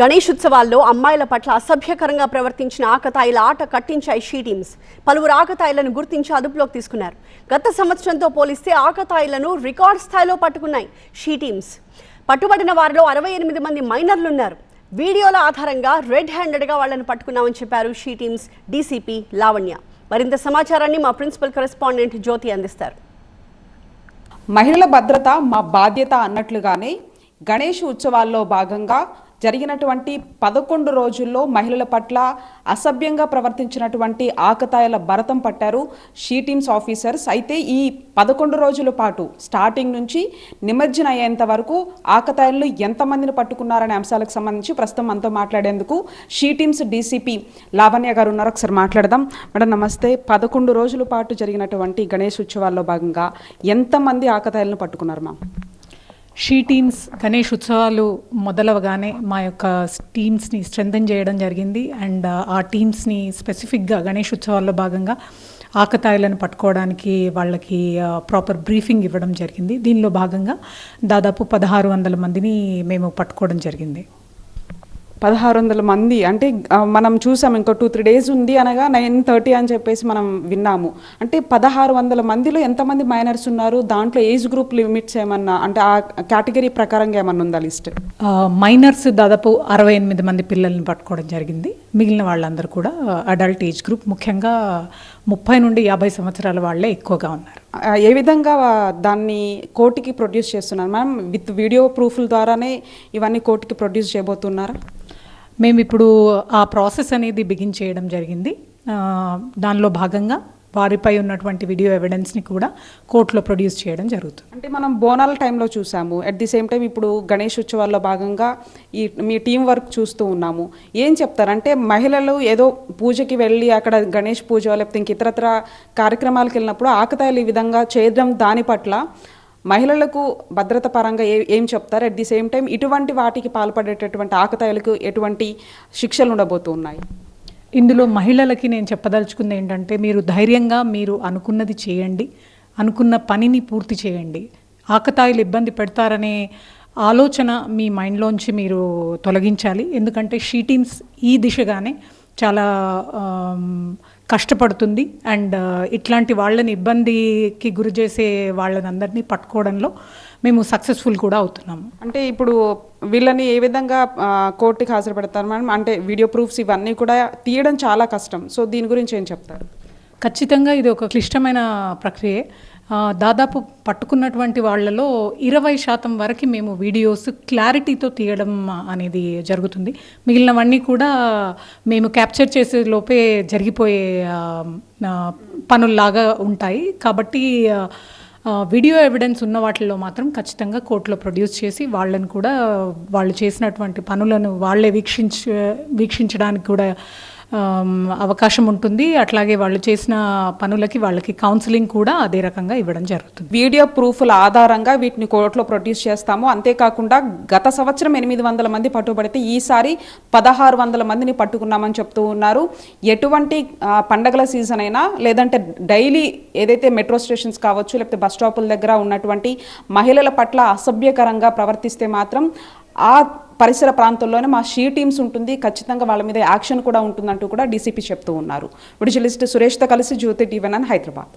గణేష్ ఉత్సవాల్లో అమ్మాయిల పట్ల అసభ్యకరంగా ప్రవర్తించిన ఆకతాయిల ఆట కట్టించాయి షీ టీమ్స్. పలువురు ఆకతాయిలను గుర్తించి అదుపులోకి తీసుకున్నారు. గత సంవత్సరంతో పోలిస్తే ఆకతాయిలను రికార్డ్ స్థాయిలో పట్టుకున్నాయి షీ టీమ్స్. పట్టుబడిన వారిలో అరవై ఎనిమిది మంది మైనర్లున్నారు. వీడియోల ఆధారంగా రెడ్ హ్యాండెడ్గా వాళ్ళని పట్టుకున్నామని చెప్పారు షీ టీమ్స్ డీసీపీ లావణ్య. మరింత సమాచారాన్ని మా ప్రిన్సిపల్ కరెస్పాండెంట్ జ్యోతి అందిస్తారు. మహిళల భద్రత మా బాధ్యత అన్నట్లుగానే గణేష్ ఉత్సవాల్లో భాగంగా జరిగినటువంటి పదకొండు రోజుల్లో మహిళల పట్ల అసభ్యంగా ప్రవర్తించినటువంటి ఆకతాయిల భరతం పట్టారు షీ టీమ్స్ ఆఫీసర్స్. అయితే ఈ పదకొండు రోజుల పాటు స్టార్టింగ్ నుంచి నిమజ్జన అయ్యేంత వరకు ఆకతాయిలు ఎంతమందిని పట్టుకున్నారనే అంశాలకు సంబంధించి ప్రస్తుతం మనతో మాట్లాడేందుకు షీ టీమ్స్ డీసీపీ లావణ్య గారు ఉన్నారు. ఒకసారి మాట్లాడదాం. మేడం నమస్తే. పదకొండు రోజుల పాటు జరిగినటువంటి గణేష్ ఉత్సవాల్లో భాగంగా ఎంతమంది ఆకతాయిలను పట్టుకున్నారు మా షీ టీమ్స్ గణేష్ ఉత్సవాలు మొదలవగానే మా యొక్క టీమ్స్ని స్ట్రెంథన్ చేయడం జరిగింది. అండ్ ఆ టీమ్స్ని స్పెసిఫిక్గా గణేష్ ఉత్సవాల్లో భాగంగా ఆకతాయిలను పట్టుకోవడానికి వాళ్ళకి ప్రాపర్ బ్రీఫింగ్ ఇవ్వడం జరిగింది. దీనిలో భాగంగా దాదాపు పదహారు వందల మందిని మేము పట్టుకోవడం జరిగింది. పదహారు వందల మంది అంటే మనం చూసాం ఇంకో టూ త్రీ డేస్ ఉంది అనగా నైన్ థర్టీ అని చెప్పేసి మనం విన్నాము. అంటే పదహారు వందల మందిలో ఎంతమంది మైనర్స్ ఉన్నారు? దాంట్లో ఏజ్ గ్రూప్ లిమిట్స్ ఏమన్నా? అంటే ఆ కేటగిరీ ప్రకారంగా ఏమన్నా ఉందా లిస్ట్? మైనర్స్ దాదాపు అరవై ఎనిమిది మంది పిల్లల్ని పట్టుకోవడం జరిగింది. మిగిలిన వాళ్ళందరూ కూడా అడల్ట్ ఏజ్ గ్రూప్. ముఖ్యంగా ముప్పై నుండి యాభై సంవత్సరాల వాళ్ళే ఎక్కువగా ఉన్నారు. ఏ విధంగా దాన్ని కోర్టుకి ప్రొడ్యూస్ చేస్తున్నారు? మ్యామ్ విత్ వీడియో ప్రూఫ్ల ద్వారానే ఇవన్నీ కోర్టుకి ప్రొడ్యూస్ చేయబోతున్నారా? మేము ఇప్పుడు ఆ ప్రాసెస్ అనేది బిగిన్ చేయడం జరిగింది. దానిలో భాగంగా వారిపై ఉన్నటువంటి వీడియో ఎవిడెన్స్ని కూడా కోర్టులో ప్రొడ్యూస్ చేయడం జరుగుతుంది. అంటే మనం బోనాల టైంలో చూసాము. అట్ ది సేమ్ టైం ఇప్పుడు గణేష్ ఉత్సవాల్లో భాగంగా ఈ మీ టీం వర్క్ చూస్తూ ఉన్నాము. ఏం చెప్తారంటే మహిళలు ఏదో పూజకి వెళ్ళి అక్కడ గణేష్ పూజ లేకపోతే ఇంక ఇతరత్ర కార్యక్రమాలకు వెళ్ళినప్పుడు ఆకతాయిలు ఈ విధంగా చేయడం దాని పట్ల మహిళలకు భద్రత పరంగా ఏ ఏం చెప్తారు? అట్ ది సేమ్ టైం ఇటువంటి వాటికి పాల్పడేటటువంటి ఆకతాయిలకు ఎటువంటి శిక్షలు ఉండబోతున్నాయి? ఇందులో మహిళలకి నేను చెప్పదలుచుకుంది ఏంటంటే మీరు ధైర్యంగా మీరు అనుకున్నది చేయండి. అనుకున్న పనిని పూర్తి చేయండి. ఆకతాయిలు ఇబ్బంది పెడతారనే ఆలోచన మీ మైండ్లోంచి మీరు తొలగించాలి. ఎందుకంటే షీ టీమ్స్ ఈ దిశగానే చాలా కష్టపడుతుంది. అండ్ ఇట్లాంటి వాళ్ళని ఇబ్బందికి గురి చేసే వాళ్ళని అందరినీ పట్టుకోవడంలో మేము సక్సెస్ఫుల్ కూడా అవుతున్నాము. అంటే ఇప్పుడు వీళ్ళని ఏ విధంగా కోర్టుకి హాజరుపెడతారు మేడం? అంటే వీడియో ప్రూఫ్స్ ఇవన్నీ కూడా తీయడం చాలా కష్టం. సో దీని గురించి ఏం చెప్తారు? ఖచ్చితంగా ఇది ఒక క్లిష్టమైన ప్రక్రియ. దాదాపు పట్టుకున్నటువంటి వాళ్ళలో ఇరవై శాతం వరకు మేము వీడియోస్ క్లారిటీతో తీయడం అనేది జరుగుతుంది. మిగిలినవన్నీ కూడా మేము క్యాప్చర్ చేసే లోపే జరిగిపోయే పనుల్లాగా ఉంటాయి. కాబట్టి వీడియో ఎవిడెన్స్ ఉన్న వాటిల్లో మాత్రం ఖచ్చితంగా కోర్టులో ప్రొడ్యూస్ చేసి వాళ్ళని కూడా వాళ్ళు చేసినటువంటి పనులను వాళ్ళే వీక్షించ వీక్షించడానికి కూడా అవకాశం ఉంటుంది. అట్లాగే వాళ్ళు చేసిన పనులకి వాళ్ళకి కౌన్సిలింగ్ కూడా అదే రకంగా ఇవ్వడం జరుగుతుంది. వీడియో ప్రూఫ్ల ఆధారంగా వీటిని కోర్టులో ప్రొడ్యూస్ చేస్తాము. అంతేకాకుండా గత సంవత్సరం ఎనిమిది వందల మంది పట్టుబడితే ఈసారి పదహారు వందల మందిని పట్టుకున్నామని చెప్తూ ఉన్నారు. ఎటువంటి పండగల సీజన్ అయినా లేదంటే డైలీ ఏదైతే మెట్రో స్టేషన్స్ కావచ్చు లేకపోతే బస్ స్టాపుల దగ్గర ఉన్నటువంటి మహిళల పట్ల అసభ్యకరంగా ప్రవర్తిస్తే మాత్రం ఆ పరిసర ప్రాంతంలోనే మా షీ టీమ్స్ ఉంటుంది. ఖచ్చితంగా వాళ్ళ మీద యాక్షన్ కూడా ఉంటుందంటూ కూడా డీసీపీ చెప్తూ ఉన్నారు. విడిజలిస్ట్ సురేష్తో కలిసి జ్యోతి టీవెన్ అని హైదరాబాద్.